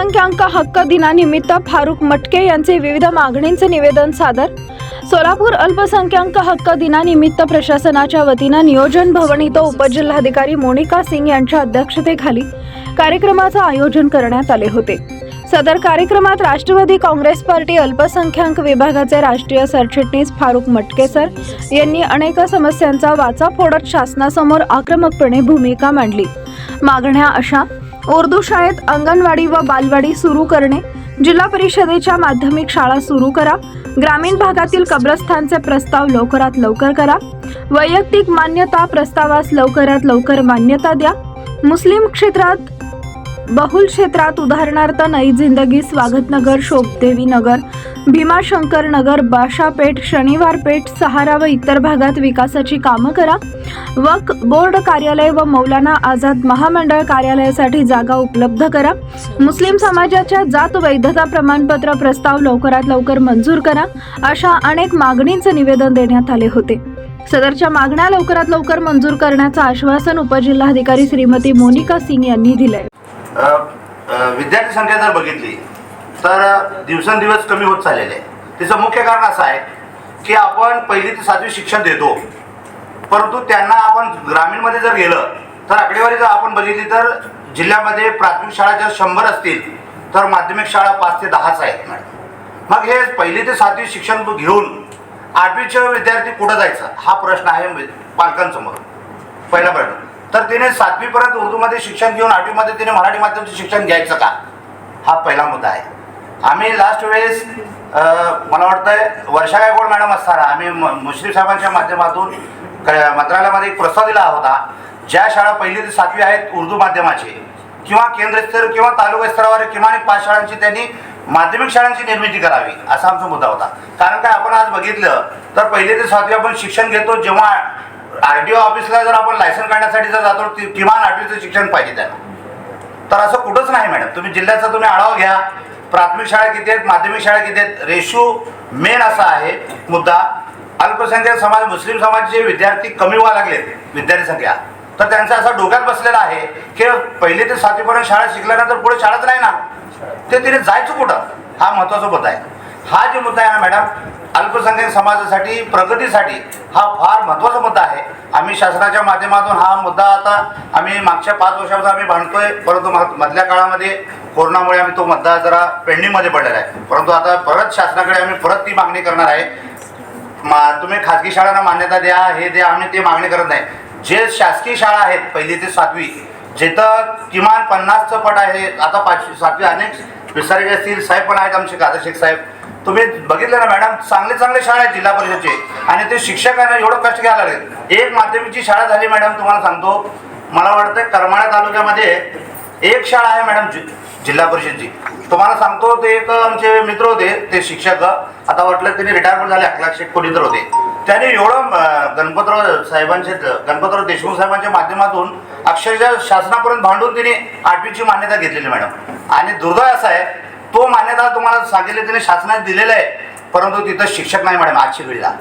अल्पसंख्याक हक्क दिनानिमित्त फारुख मटके यांचे विविध मागणींचे निवेदन सादर. सोलापूर अल्पसंख्याक हक्क दिनानिमित्त प्रशासनाच्या वतीनं नियोजन भवन इथं उपजिल्हाधिकारी मोनिका सिंग यांच्या अध्यक्षतेखाली कार्यक्रमाचं आयोजन करण्यात आले होते. सदर कार्यक्रमात राष्ट्रवादी काँग्रेस पार्टी अल्पसंख्याक विभागाचे राष्ट्रीय सरचिटणीस फारुख मटके सर यांनी अनेक समस्यांचा वाचा फोडत शासनासमोर आक्रमकपणे भूमिका मांडली. मागण्या अशा उर्दू शाळेत अंगणवाडी व बालवाडी सुरू करणे जिल्हा परिषदेच्या माध्यमिक शाळा सुरू करा ग्रामीण भागातील कब्रस्थानचे प्रस्ताव लवकरात लवकर करा वैयक्तिक मान्यता प्रस्तावास लवकरात लवकर मान्यता द्या मुस्लिम क्षेत्रात बहुल क्षेत्रात उदाहरणार्थ नई जिंदगी स्वागतनगर शोभदेवी नगर भीमाशंकर नगर बाशापेठ शनिवारपेठ सहारा व इतर भागात विकासाची कामं करा. वक बोर्ड कार्यालय व मौलाना आझाद महामंडळ कार्यालयासाठी जागा उपलब्ध करा. मुस्लिम समाजाच्या जात वैधता प्रमाणपत्र प्रस्ताव लवकरात लवकर मंजूर करा. अशा अनेक मागणींचे निवेदन देण्यात आले होते. सदरच्या मागण्या लवकरात लवकर मंजूर करण्याचं आश्वासन उपजिल्हाधिकारी श्रीमती मोनिका सिंग यांनी दिलंय. विद्यार्थी संख्या जर बघितली तर दिवसेंदिवस कमी होत चाललेले आहे. त्याचं मुख्य कारण असं आहे की आपण पहिली ते सातवी शिक्षण देतो परंतु त्यांना आपण ग्रामीणमध्ये जर गेलं तर आकडेवारी जर आपण बघितली तर जिल्ह्यामध्ये प्राथमिक शाळा जर शंभर असतील तर माध्यमिक शाळा पाच ते दहाच आहेत मॅडम. मग हे पहिली ते सातवी शिक्षण घेऊन आठवीचे विद्यार्थी कुठं जायचं? हा प्रश्न आहे पालकांसमोर. पहिला प्रश्न. तर तिने सातवीपर्यंत उर्दूमध्ये शिक्षण घेऊन आठवीमध्ये तिने मराठी माध्यमाचं शिक्षण घ्यायचं का? हा पहिला मुद्दा आहे. आम्ही लास्ट वेळेस मला वाटतंय वर्षा गायकवाड मॅडम असताना आम्ही म- मुश्रीफ साहेबांच्या माध्यमातून क- मंत्रालयामध्ये एक प्रस्ताव दिला होता. ज्या शाळा पहिली ते सातवी आहेत उर्दू माध्यमाचे किंवा केंद्रस्तर किंवा तालुका स्तरावर किमान एक पाच शाळांची त्यांनी माध्यमिक शाळांची निर्मिती करावी असा आमचा मुद्दा होता. कारण काय आपण आज बघितलं तर पहिली ते सातवी आपण शिक्षण घेतो जेव्हा आर टी ओ ऑफिसला जर आपण लायसन काढण्यासाठी जर जातो किमान आठवीचं शिक्षण पाहिजे त्यांना तर असं कुठंच नाही मॅडम. तुम्ही जिल्ह्याचा तुम्ही आढावा घ्या. प्राथमिक शाळा किती आहेत माध्यमिक शाळा किती आहेत? रेशू मेन असा आहे मुद्दा. अल्पसंख्याक समाज मुस्लिम समाजचे विद्यार्थी कमी व्हायला लागलेत विद्यार्थी संख्या तर त्यांचा असा डोक्यात बसलेला आहे की पहिले ते सातवीपर्यंत शाळा शिकल्यानंतर पुढे शाळाच नाही ना. ते तिने जायचं कुठं? हा महत्त्वाचा मुद्दा आहे. हा जो मुद्दा आहे ना मॅडम अल्पसंख्याक समाजासाठी प्रगतीसाठी हा फार महत्त्वाचा मुद्दा आहे. आम्ही शासनाच्या माध्यमातून हा मुद्दा आता आम्ही मागच्या पाच वर्षापासून आम्ही भांडतोय परंतु मधल्या काळामध्ये कोरोनामुळे आम्ही तो मुद्दा जरा पेंडिंगमध्ये पडलेला आहे. परंतु आता परत शासनाकडे आम्ही परत ती मागणी करणार आहे. मा तुम्ही खाजगी शाळांना मान्यता द्या हे द्या आम्ही ते मागणी करत नाही. जे शासकीय शाळा आहेत पहिली ते सातवी जिथं किमान पन्नासचं पट आहे आता पाचवी सातवी अनेक विस्तारित असतील साहेब पण आहेत आमचे कादा शेख साहेब. तुम्ही बघितलं ना मॅडम चांगले चांगले शाळा आहेत जिल्हा परिषदचे. आणि ते शिक्षकांना एवढं कष्ट घ्यायला लागेल. एक माध्यमिकची शाळा झाली मॅडम तुम्हाला सांगतो. मला वाटतं करमाळा तालुक्यामध्ये एक शाळा आहे मॅडम जिल्हा परिषदची. तुम्हाला सांगतो ते एक आमचे मित्र होते ते शिक्षक. आता वाटलं त्यांनी रिटायरमेंट झाले अकरा शेख कोणी तर होते. त्याने एवढं गणपतराव साहेबांचे गणपतराव देशमुख साहेबांच्या माध्यमातून अक्षरशः शासनापर्यंत भांडून तिने आठवीची मान्यता घेतलेली मॅडम. आणि दुर्दैव असा आहे तो मान्यता तुम्हाला सांगितले त्याने शासनाने दिलेला आहे. परंतु तिथं शिक्षक नाही मॅडम आजची पिढीला.